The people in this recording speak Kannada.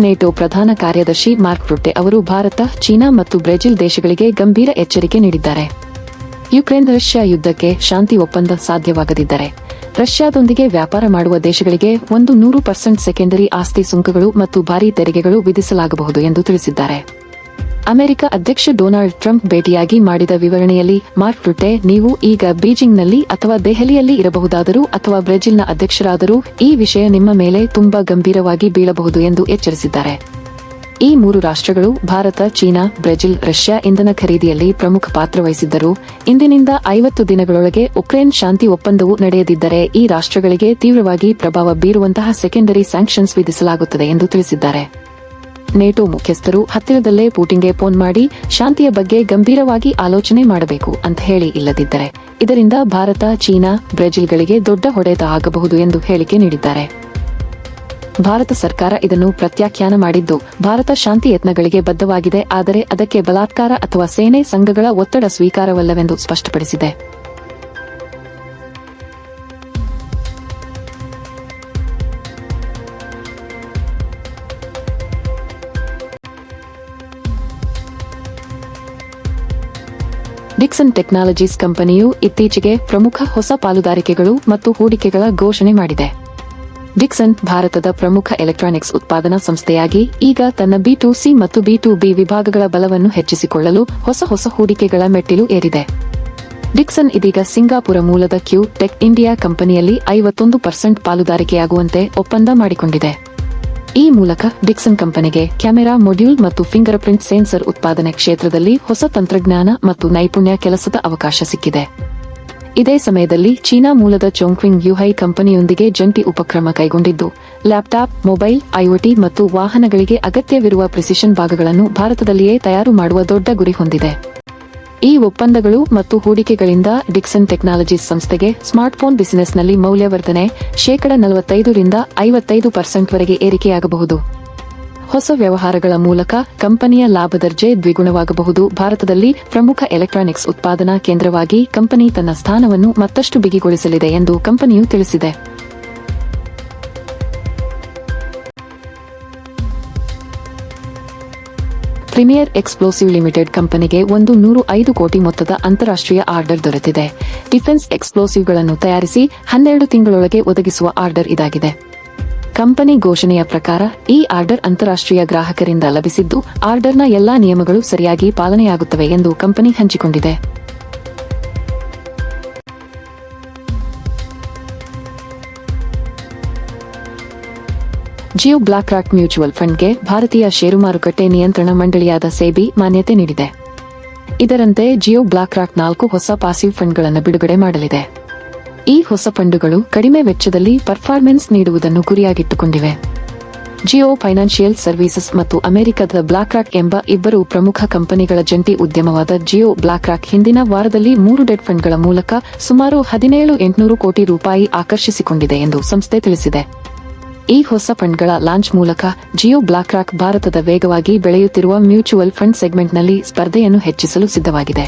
ನೇಟೋ ಪ್ರಧಾನ ಕಾರ್ಯದರ್ಶಿ ಮಾರ್ಕ್ ರುಟ್ಟೆ ಅವರು ಭಾರತ, ಚೀನಾ ಮತ್ತು ಬ್ರೆಜಿಲ್ ದೇಶಗಳಿಗೆ ಗಂಭೀರ ಎಚ್ಚರಿಕೆ ನೀಡಿದ್ದಾರೆ. ಯುಕ್ರೇನ್ ರಷ್ಯಾ ಯುದ್ಧಕ್ಕೆ ಶಾಂತಿ ಒಪ್ಪಂದ ಸಾಧ್ಯವಾಗದಿದ್ದರೆ, ರಷ್ಯಾದೊಂದಿಗೆ ವ್ಯಾಪಾರ ಮಾಡುವ ದೇಶಗಳಿಗೆ ಒಂದು ನೂರು ಪರ್ಸೆಂಟ್ ಸೆಕೆಂಡರಿ ಆಸ್ತಿ ಸುಂಕಗಳು ಮತ್ತು ಭಾರೀ ತೆರಿಗೆಗಳು ವಿಧಿಸಲಾಗಬಹುದು ಎಂದು ತಿಳಿಸಿದ್ದಾರೆ. ಅಮೆರಿಕ ಅಧ್ಯಕ್ಷ ಡೊನಾಲ್ಡ್ ಟ್ರಂಪ್ ಭೇಟಿಯಾಗಿ ಮಾಡಿದ ವಿವರಣೆಯಲ್ಲಿ, ಮಾರ್ಕ್ ರುಟೆ ನೀವು ಈಗ ಬೀಜಿಂಗ್ನಲ್ಲಿ ಅಥವಾ ದೆಹಲಿಯಲ್ಲಿ ಇರಬಹುದಾದರೂ ಅಥವಾ ಬ್ರೆಜಿಲ್ನ ಅಧ್ಯಕ್ಷರಾದರೂ ಈ ವಿಷಯ ನಿಮ್ಮ ಮೇಲೆ ತುಂಬಾ ಗಂಭೀರವಾಗಿ ಬೀಳಬಹುದು ಎಂದು ಎಚ್ಚರಿಸಿದ್ದಾರೆ. ಈ ಮೂರು ರಾಷ್ಟ್ರಗಳು, ಭಾರತ, ಚೀನಾ, ಬ್ರೆಜಿಲ್, ರಷ್ಯಾ ಇಂಧನ ಖರೀದಿಯಲ್ಲಿ ಪ್ರಮುಖ ಪಾತ್ರ ವಹಿಸಿದ್ದರು. ಇಂದಿನಿಂದ ಐವತ್ತು ದಿನಗಳೊಳಗೆ ಉಕ್ರೇನ್ ಶಾಂತಿ ಒಪ್ಪಂದವು ನಡೆಯದಿದ್ದರೆ ಈ ರಾಷ್ಟ್ರಗಳಿಗೆ ತೀವ್ರವಾಗಿ ಪ್ರಭಾವ ಬೀರುವಂತಹ ಸೆಕೆಂಡರಿ ಸ್ಯಾಂಕ್ಷನ್ಸ್ ವಿಧಿಸಲಾಗುತ್ತದೆ ಎಂದು ತಿಳಿಸಿದ್ದಾರೆ. ನೇಟೋ ಮುಖ್ಯಸ್ಥರು ಹತ್ತಿರದಲ್ಲೇ ಪೂಟಿನ್ಗೆ ಫೋನ್ ಮಾಡಿ ಶಾಂತಿಯ ಬಗ್ಗೆ ಗಂಭೀರವಾಗಿ ಆಲೋಚನೆ ಮಾಡಬೇಕು ಅಂತ ಹೇಳಿ ಇಲ್ಲದಿದ್ದರೆ. ಇದರಿಂದ ಭಾರತ, ಚೀನಾ, ಬ್ರೆಜಿಲ್ಗಳಿಗೆ ದೊಡ್ಡ ಹೊಡೆತ ಆಗಬಹುದು ಎಂದು ಹೇಳಿಕೆ ನೀಡಿದ್ದಾರೆ. ಭಾರತ ಸರ್ಕಾರ ಇದನ್ನು ಪ್ರತ್ಯಾಖ್ಯಾನ ಮಾಡಿದ್ದು, ಭಾರತ ಶಾಂತಿ ಯತ್ನಗಳಿಗೆ ಬದ್ಧವಾಗಿದೆ, ಆದರೆ ಅದಕ್ಕೆ ಬಲಾತ್ಕಾರ ಅಥವಾ ಸೇನೆ ಸಂಘಗಳ ಒತ್ತಡ ಸ್ವೀಕಾರವಲ್ಲವೆಂದು ಸ್ಪಷ್ಟಪಡಿಸಿದೆ. ಡಿಕ್ಸನ್ ಟೆಕ್ನಾಲಜೀಸ್ ಕಂಪನಿಯು ಇತ್ತೀಚೆಗೆ ಪ್ರಮುಖ ಹೊಸ ಪಾಲುದಾರಿಕೆಗಳು ಮತ್ತು ಹೂಡಿಕೆಗಳ ಘೋಷಣೆ ಮಾಡಿದೆ. ಡಿಕ್ಸನ್ ಭಾರತದ ಪ್ರಮುಖ ಎಲೆಕ್ಟ್ರಾನಿಕ್ಸ್ ಉತ್ಪಾದನಾ ಸಂಸ್ಥೆಯಾಗಿ ಈಗ ತನ್ನ ಬಿ ಟು ಸಿ ಮತ್ತು ಬಿ ಟು ಬಿ ವಿಭಾಗಗಳ ಬಲವನ್ನು ಹೆಚ್ಚಿಸಿಕೊಳ್ಳಲು ಹೊಸ ಹೊಸ ಹೂಡಿಕೆಗಳ ಮೆಟ್ಟಿಲು ಏರಿದೆ. ಡಿಕ್ಸನ್ ಇದೀಗ ಸಿಂಗಾಪುರ ಮೂಲದ ಕ್ಯೂ ಟೆಕ್ ಇಂಡಿಯಾ ಕಂಪನಿಯಲ್ಲಿ ಐವತ್ತೊಂದು ಪರ್ಸೆಂಟ್ ಪಾಲುದಾರಿಕೆಯಾಗುವಂತೆ ಒಪ್ಪಂದ ಮಾಡಿಕೊಂಡಿದೆ. ಈ ಮೂಲಕ ಡಿಕ್ಸನ್ ಕಂಪನಿಗೆ ಕ್ಯಾಮೆರಾ, ಮೊಡ್ಯೂಲ್ ಮತ್ತು ಫಿಂಗರ್ ಪ್ರಿಂಟ್ ಸೆನ್ಸರ್ ಉತ್ಪಾದನೆ ಕ್ಷೇತ್ರದಲ್ಲಿ ಹೊಸ ತಂತ್ರಜ್ಞಾನ ಮತ್ತು ನೈಪುಣ್ಯ ಕೆಲಸದ ಅವಕಾಶ ಸಿಕ್ಕಿದೆ. ಇದೇ ಸಮಯದಲ್ಲಿ ಚೀನಾ ಮೂಲದ ಚೋಂಕ್ವಿಂಗ್ ಯುಹೈ ಕಂಪನಿಯೊಂದಿಗೆ ಜಂಟಿ ಉಪಕ್ರಮ ಕೈಗೊಂಡಿದ್ದು, ಲ್ಯಾಪ್ಟಾಪ್, ಮೊಬೈಲ್, ಐಒಟಿ ಮತ್ತು ವಾಹನಗಳಿಗೆ ಅಗತ್ಯವಿರುವ ಪ್ರಿಸಿಷನ್ ಭಾಗಗಳನ್ನು ಭಾರತದಲ್ಲಿಯೇ ತಯಾರು ಮಾಡುವ ದೊಡ್ಡ ಗುರಿ ಹೊಂದಿದೆ. ಈ ಒಪ್ಪಂದಗಳು ಮತ್ತು ಹೂಡಿಕೆಗಳಿಂದ ಡಿಕ್ಸನ್ ಟೆಕ್ನಾಲಜೀಸ್ ಸಂಸ್ಥೆಗೆ ಸ್ಮಾರ್ಟ್ಫೋನ್ ಬಿಸಿನೆಸ್ನಲ್ಲಿ ಮೌಲ್ಯವರ್ಧನೆ ಶೇಕಡ ನಲವತ್ತೈದರಿಂದ ಐವತ್ತೈದು ಪರ್ಸೆಂಟ್ವರೆಗೆ ಏರಿಕೆಯಾಗಬಹುದು. ಹೊಸ ವ್ಯವಹಾರಗಳ ಮೂಲಕ ಕಂಪನಿಯ ಲಾಭ ದರ್ಜೆ ದ್ವಿಗುಣವಾಗಬಹುದು. ಭಾರತದಲ್ಲಿ ಪ್ರಮುಖ ಎಲೆಕ್ಟ್ರಾನಿಕ್ಸ್ ಉತ್ಪಾದನಾ ಕೇಂದ್ರವಾಗಿ ಕಂಪನಿ ತನ್ನ ಸ್ಥಾನವನ್ನು ಮತ್ತಷ್ಟು ಬಿಗಿಗೊಳಿಸಲಿದೆ ಎಂದು ಕಂಪನಿಯು ತಿಳಿಸಿದೆ. ಪ್ರೀಮಿಯರ್ ಎಕ್ಸ್ಪ್ಲೋಸಿವ್ ಲಿಮಿಟೆಡ್ ಕಂಪನಿಗೆ ಒಂದು ನೂರು ಐದು ಕೋಟಿ ಮೊತ್ತದ ಅಂತಾರಾಷ್ಟ್ರೀಯ ಆರ್ಡರ್ ದೊರೆತಿದೆ. ಡಿಫೆನ್ಸ್ ಎಕ್ಸ್ಪ್ಲೋಸಿವ್ಗಳನ್ನು ತಯಾರಿಸಿ ಹನ್ನೆರಡು ತಿಂಗಳೊಳಗೆ ಒದಗಿಸುವ ಆರ್ಡರ್ ಇದಾಗಿದೆ. ಕಂಪನಿ ಘೋಷಣೆಯ ಪ್ರಕಾರ ಈ ಆರ್ಡರ್ ಅಂತಾರಾಷ್ಟ್ರೀಯ ಗ್ರಾಹಕರಿಂದ ಲಭಿಸಿದ್ದು ಆರ್ಡರ್ನ ಎಲ್ಲಾ ನಿಯಮಗಳು ಸರಿಯಾಗಿ ಪಾಲನೆಯಾಗುತ್ತವೆ ಎಂದು ಕಂಪನಿ ಹಂಚಿಕೊಂಡಿದೆ. ಜಿಯೋ ಬ್ಲಾಕ್ ರಾಕ್ ಮ್ಯೂಚುವಲ್ ಫಂಡ್ಗೆ ಭಾರತೀಯ ಷೇರು ಮಾರುಕಟ್ಟೆ ನಿಯಂತ್ರಣ ಮಂಡಳಿಯಾದ ಸೇಬಿ ಮಾನ್ಯತೆ ನೀಡಿದೆ. ಇದರಂತೆ ಜಿಯೋ ಬ್ಲಾಕ್ ರಾಕ್ ನಾಲ್ಕು ಹೊಸ ಪಾಸಿವ್ ಫಂಡ್ಗಳನ್ನು ಬಿಡುಗಡೆ ಮಾಡಲಿದೆ. ಈ ಹೊಸ ಫಂಡುಗಳು ಕಡಿಮೆ ವೆಚ್ಚದಲ್ಲಿ ಪರ್ಫಾರ್ಮೆನ್ಸ್ ನೀಡುವುದನ್ನು ಗುರಿಯಾಗಿಟ್ಟುಕೊಂಡಿವೆ. ಜಿಯೋ ಫೈನಾನ್ಷಿಯಲ್ ಸರ್ವಿಸಸ್ ಮತ್ತು ಅಮೆರಿಕದ ಬ್ಲಾಕ್ ರಾಕ್ ಎಂಬ ಇಬ್ಬರು ಪ್ರಮುಖ ಕಂಪನಿಗಳ ಜಂಟಿ ಉದ್ಯಮವಾದ ಜಿಯೋ ಬ್ಲಾಕ್ ರಾಕ್ ಹಿಂದಿನ ವಾರದಲ್ಲಿ ಮೂರು ಡೆಟ್ ಫಂಡ್ಗಳ ಮೂಲಕ ಸುಮಾರು ಹದಿನೇಳು ಎಂಟುನೂರು ಕೋಟಿ ರೂಪಾಯಿ ಆಕರ್ಷಿಸಿಕೊಂಡಿದೆ ಎಂದು ಸಂಸ್ಥೆ ತಿಳಿಸಿದೆ. ಈ ಹೊಸ ಫಂಡ್ಗಳ ಲಾಂಚ್ ಮೂಲಕ ಜಿಯೋ ಬ್ಲಾಕ್ ರಾಕ್ ಭಾರತದ ವೇಗವಾಗಿ ಬೆಳೆಯುತ್ತಿರುವ ಮ್ಯೂಚುವಲ್ ಫಂಡ್ ಸೆಗ್ಮೆಂಟ್ನಲ್ಲಿ ಸ್ಪರ್ಧೆಯನ್ನು ಹೆಚ್ಚಿಸಲು ಸಿದ್ಧವಾಗಿದೆ.